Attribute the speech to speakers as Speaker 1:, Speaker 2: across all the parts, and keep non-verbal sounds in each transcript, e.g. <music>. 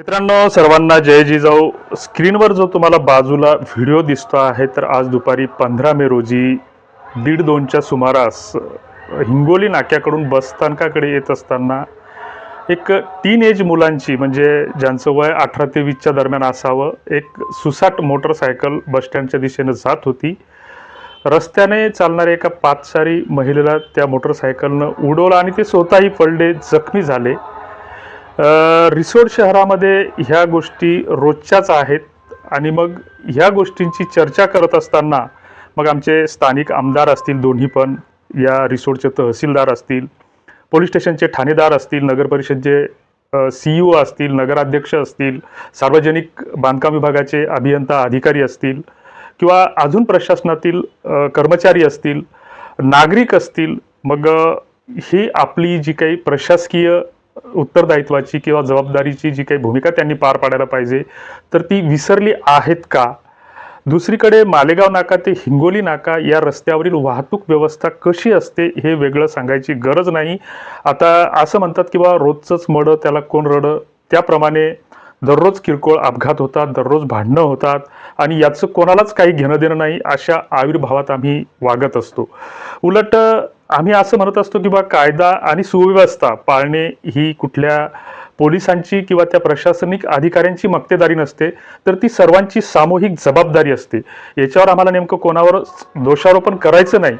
Speaker 1: मित्रांनो सर्वांना जय जिजाऊ स्क्रीनवर जो तुम्हाला बाजूला व्हिडिओ दिसतो आहे तर आज दुपारी पंधरा मे रोजी दीड दोनच्या सुमारास हिंगोली नाक्याकडून बसस्थानकाकडे येत असताना एक टीन एज मुलांची म्हणजे ज्यांचं वय अठरा ते वीसच्या दरम्यान असावं एक सुसाट मोटरसायकल बसस्टँडच्या दिशेनं जात होती. रस्त्याने चालणाऱ्या एका पाचसारी महिलेला त्या मोटरसायकलनं उडवलं आणि ते स्वतःही पडले जखमी झाले. रिसोड शहरामध्ये ह्या गोष्टी रोजच्याच आहेत आणि मग ह्या गोष्टींची चर्चा करत असताना मग आमचे स्थानिक आमदार असतील दोन्ही पण या रिसोडचे तहसीलदार असतील पोलीस स्टेशनचे ठाणेदार असतील नगर परिषदचे सी ई ओ असतील नगराध्यक्ष असतील सार्वजनिक बांधकाम विभागाचे अभियंता अधिकारी असतील किंवा अजून प्रशासनातील कर्मचारी असतील नागरिक असतील मग ही आपली जी काही प्रशासकीय उत्तरदायित्वाची किंवा जबाबदारीची जी काही भूमिका त्यांनी पार पाडायला पाहिजे तर ती विसरली आहेत का? दुसरीकडे मालेगाव नाका ते हिंगोली नाका या रस्त्यावरील वाहतूक व्यवस्था कशी असते हे वेगळं सांगायची गरज नाही. आता असं म्हणतात की बा रोजचंच मडं त्याला कोण रडं? त्याप्रमाणे दररोज किरकोळ अपघात होतात दररोज भांडणं होतात आणि याचं कोणालाच काही घेणं देणं नाही अशा आविर्भावात आम्ही वागत असतो. उलट आम्ही असं म्हणत असतो की बा कायदा आणि सुव्यवस्था पाळणे ही कुठल्या पोलिसांची किंवा त्या प्रशासनिक अधिकाऱ्यांची मक्तेदारी नसते तर ती सर्वांची सामूहिक जबाबदारी असते. याच्यावर आम्हाला नेमकं कोणावर दोषारोपण करायचं नाही.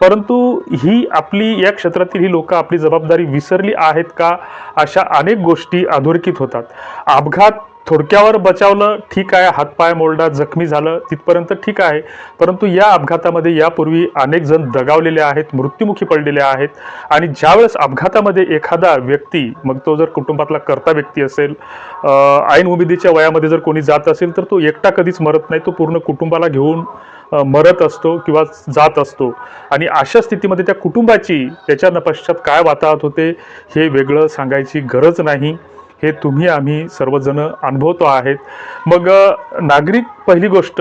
Speaker 1: परंतु ही आपली या क्षेत्रातील ही लोकं आपली जबाबदारी विसरली आहेत का अशा अनेक गोष्टी अधोरेखित होतात. अपघात थोडक्यावर बचावलं ठीक आहे हातपाय मोलडा जखमी झालं तिथपर्यंत ठीक आहे. परंतु या अपघातामध्ये यापूर्वी अनेक जण दगावलेले आहेत मृत्युमुखी पडलेले आहेत. आणि ज्यावेळेस अपघातामध्ये एखादा व्यक्ती मग तो जर कुटुंबातला करता व्यक्ती असेल ऐन उमेदीच्या वयामध्ये जर कोणी जात असेल तर तो एकटा कधीच मरत नाही. तो पूर्ण कुटुंबाला घेऊन मरत असतो किंवा जात असतो. आणि अशा स्थितीमध्ये त्या कुटुंबाची त्याच्या नपश्चात पश्चात काय वाताहत होते हे वेगळं सांगायची गरज नाही. हे तुम्ही आम्ही सर्वजण अनुभवतो आहेत. मग नागरिक पहिली गोष्ट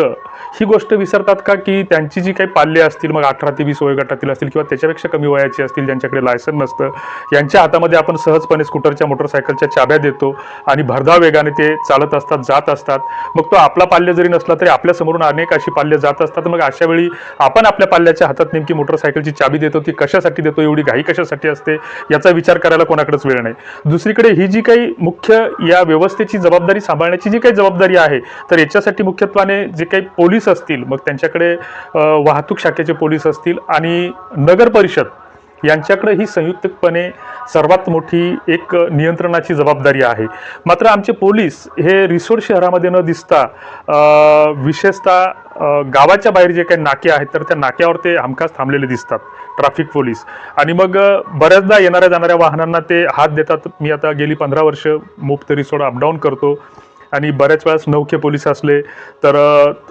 Speaker 1: ही गोष्ट विसरतात का की त्यांची जी काही पाल्य असतील मग अठरा ते वीस वयोगटातील असतील किंवा त्याच्यापेक्षा कमी वयाची असतील ज्यांच्याकडे लायसन नसतं यांच्या हातामध्ये आपण सहजपणे स्कूटरच्या मोटरसायकलच्या चाब्या देतो आणि भरधाव वेगाने ते चालत असतात जात असतात. मग तो आपला पाल्य जरी नसला तरी आपल्यासमोरून अनेक अशी पाल्य जात असतात. मग अशा वेळी आपण आपल्या पाल्याच्या हातात नेमकी मोटरसायकलची चाबी देतो ती कशासाठी देतो एवढी घाई कशासाठी असते याचा विचार करायला कोणाकडेच वेळ नाही. दुसरीकडे ही जी काही मुख्य या व्यवस्थेची जबाबदारी सांभाळण्याची जी काही जबाबदारी आहे तर याच्यासाठी मुख्यत्वाने जे काही पोलीस असतील मग त्यांच्याकडे वाहतूक शाखेचे पोलीस असतील आणि नगर परिषद यांच्याकडे ही संयुक्तपणे सर्वात मोठी एक नियंत्रणाची जबाबदारी आहे. मात्र आमचे पोलीस हे रिसोड शहरामध्ये न दिसता विशेषतः गावाच्या बाहेर जे काही नाके आहेत तर त्या नाक्यावर ते हमखास थांबलेले दिसतात ट्रॅफिक पोलीस. आणि मग बऱ्याचदा येणाऱ्या जाणाऱ्या वाहनांना ते हात देतात. मी आता गेली पंधरा वर्ष मुफ्त सोडा अपडाऊन करतो. आणि बऱ्याच वेळेस नौखे पोलीस असले तर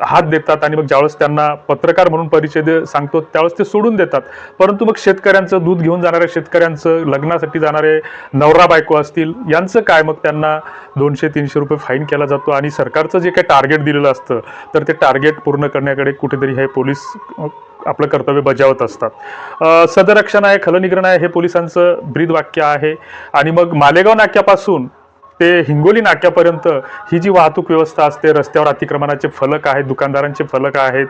Speaker 1: हात देतात आणि मग ज्यावेळेस त्यांना पत्रकार म्हणून परिचय दे सांगतो त्यावेळेस ते सोडून देतात. परंतु मग शेतकऱ्यांचं दूध घेऊन जाणाऱ्या शेतकऱ्यांचं लग्नासाठी जाणारे नवरा बायको असतील यांचं काय? मग त्यांना दोनशे तीनशे रुपये फाईन केला जातो आणि सरकारचं जे काही टार्गेट दिलेलं असतं तर ते टार्गेट पूर्ण करण्याकडे कुठेतरी हे पोलीस आपलं कर्तव्य बजावत असतात. सदरक्षण आहे खलनिग्रहण आहे हे पोलिसांचं ब्रीद वाक्य आहे. आणि मग मालेगाव नाक्यापासून ते हिंगोली नाक्यापर्यंत ही जी वाहतूक व्यवस्था असते रस्त्यावर अतिक्रमणाचे फलक आहेत दुकानदारांचे फलक आहेत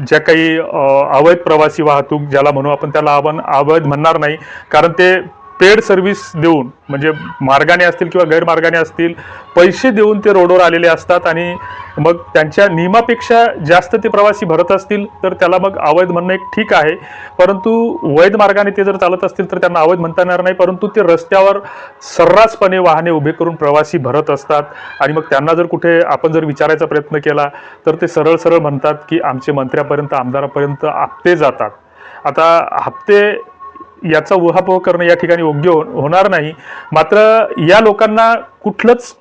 Speaker 1: ज्या काही अवैध प्रवासी वाहतूक ज्याला म्हणू आपण त्याला आपण अवैध म्हणणार नाही कारण ते पेड सर्व्हिस देऊन म्हणजे मार्गाने असतील किंवा गैरमार्गाने असतील पैसे देऊन ते रोडवर आलेले असतात आणि मग त्यांच्या नियमापेक्षा जास्त ते प्रवासी भरत असतील तर त्याला मग अवैध म्हणणं एक ठीक आहे. परंतु वैध मार्गाने ते जर चालत असतील तर त्यांना अवैध म्हणता येणार नाही. परंतु ते रस्त्यावर सर्रासपणे वाहने उभे करून प्रवासी भरत असतात. आणि मग त्यांना जर कुठे आपण जर विचारायचा प्रयत्न केला तर ते सरळ सरळ म्हणतात की आमचे मंत्र्यापर्यंत आमदारापर्यंत हप्ते जातात. आता हप्ते याचा उहापोह करणं या ठिकाणी योग्य हो- होणार नाही. मात्र या लोकांना कुठलंच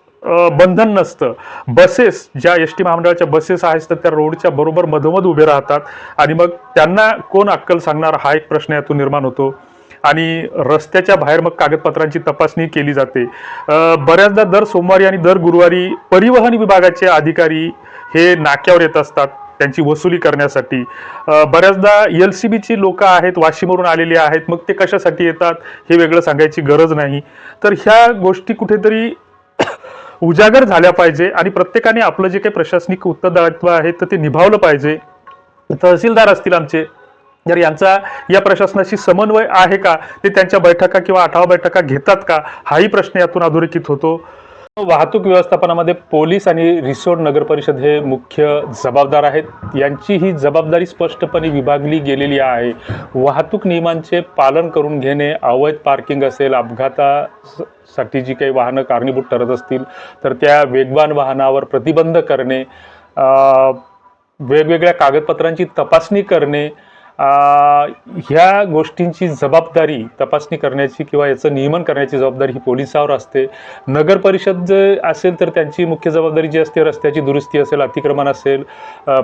Speaker 1: बंधन नसतं. बसेस ज्या एस टी महामंडळाच्या बसेस आहेत तर त्या रोडच्या बरोबर मधोमध उभे राहतात. आणि मग त्यांना कोण अक्कल सांगणार? हा एक प्रश्न यातून निर्माण होतो. आणि रस्त्याच्या बाहेर मग कागदपत्रांची तपासणी केली जाते. बऱ्याचदा दर सोमवारी आणि दर गुरुवारी परिवहन विभागाचे अधिकारी हे नाक्यावर येत असतात. त्यांची वसुली करण्यासाठी. बऱ्याचदा एल सी बीची लोक आहेत वाशिमवरून आलेली आहेत मग ते कशासाठी येतात हे वेगळं सांगायची गरज नाही. तर ह्या गोष्टी कुठेतरी <coughs> उजागर झाल्या पाहिजे आणि प्रत्येकाने आपलं जे काही प्रशासनिक उत्तरदायित्व आहे तर ते निभावलं पाहिजे. तहसीलदार असतील आमचे जर यांचा या प्रशासनाशी समन्वय आहे का? ते त्यांच्या बैठका किंवा आढावा बैठका घेतात का? हाही प्रश्न यातून अधोरेखित होतो. वाहतूक व्यवस्थापनामध्ये पोलीस आणि रिसोड नगर परिषद हे मुख्य जबाबदार आहेत. यांची ही जबाबदारी स्पष्टपणे विभागली गेलेली आहे. वाहतूक नियमांचे पालन करून घेणे अवैध पार्किंग असेल अपघातासाठी जी काही वाहनं कारणीभूत ठरत असतील तर त्या वेगवान वाहनावर प्रतिबंध करणे वेगवेगळ्या कागदपत्रांची तपासणी करणे ह्या गोष्टींची जबाबदारी तपासणी करण्याची किंवा याचं नियमन करण्याची जबाबदारी ही पोलिसावर असते. नगर परिषद जे असेल तर त्यांची मुख्य जबाबदारी जी असते रस्त्याची दुरुस्ती असेल अतिक्रमण असेल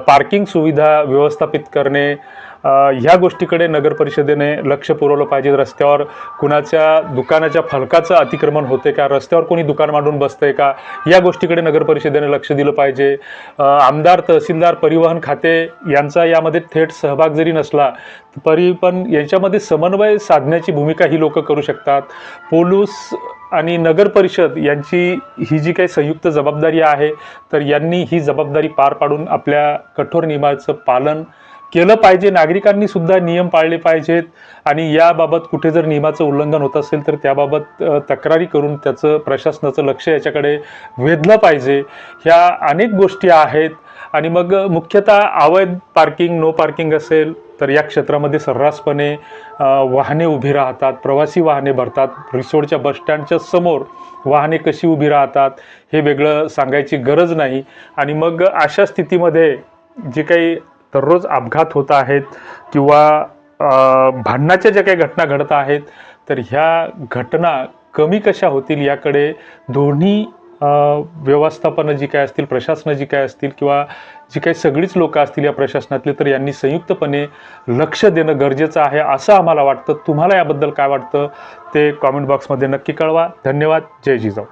Speaker 1: पार्किंग सुविधा व्यवस्थापित करणे ह्या गोष्टीकडे नगर परिषदेने लक्ष पुरवलं पाहिजे. रस्त्यावर कुणाच्या दुकानाच्या फलकाचं अतिक्रमण होते का? रस्त्यावर कोणी दुकान मांडून बसतंय का? या गोष्टीकडे नगर परिषदेने लक्ष दिलं पाहिजे. आमदार तहसीलदार परिवहन खाते यांचा यामध्ये थेट सहभाग जरी नसला तरी पण याच्यामध्ये समन्वय साधण्याची भूमिका ही लोक करू शकतात. पोलूस आणि नगर परिषद यांची ही जी काही संयुक्त जबाबदारी आहे तर यांनी ही जबाबदारी पार पाडून आपल्या कठोर नियमाचं पालन केलं पाहिजे. नागरिकांनी सुद्धा नियम पाळले पाहिजेत. आणि याबाबत कुठे जर नियमाचं उल्लंघन होत असेल तर त्याबाबत तक्रारी करून त्याचं प्रशासनाचं लक्ष याच्याकडे वेधलं पाहिजे. ह्या अनेक गोष्टी आहेत. आणि मग मुख्यतः अवैध पार्किंग नो पार्किंग असेल तर या क्षेत्रामध्ये सर्रासपणे वाहने उभी राहतात. प्रवासी वाहने भरतात. रिसोडच्या बसस्टँडच्या समोर वाहने कशी उभी राहतात हे वेगळं सांगायची गरज नाही. आणि मग अशा स्थितीमध्ये जे काही दररोज अपघात होत आहेत किंवा भांडणाच्या ज्या काही घटना घडत आहेत तर ह्या घटना कमी कशा होतील याकडे दोन्ही व्यवस्थापनं जी काय असतील प्रशासनं जी काय असतील किंवा जी काही सगळीच लोकं असतील या प्रशासनातली तर यांनी संयुक्तपणे लक्ष देणं गरजेचं आहे असं आम्हाला वाटतं. तुम्हाला याबद्दल काय वाटतं ते कॉमेंट बॉक्समध्ये नक्की कळवा. धन्यवाद. जय जिजाऊ.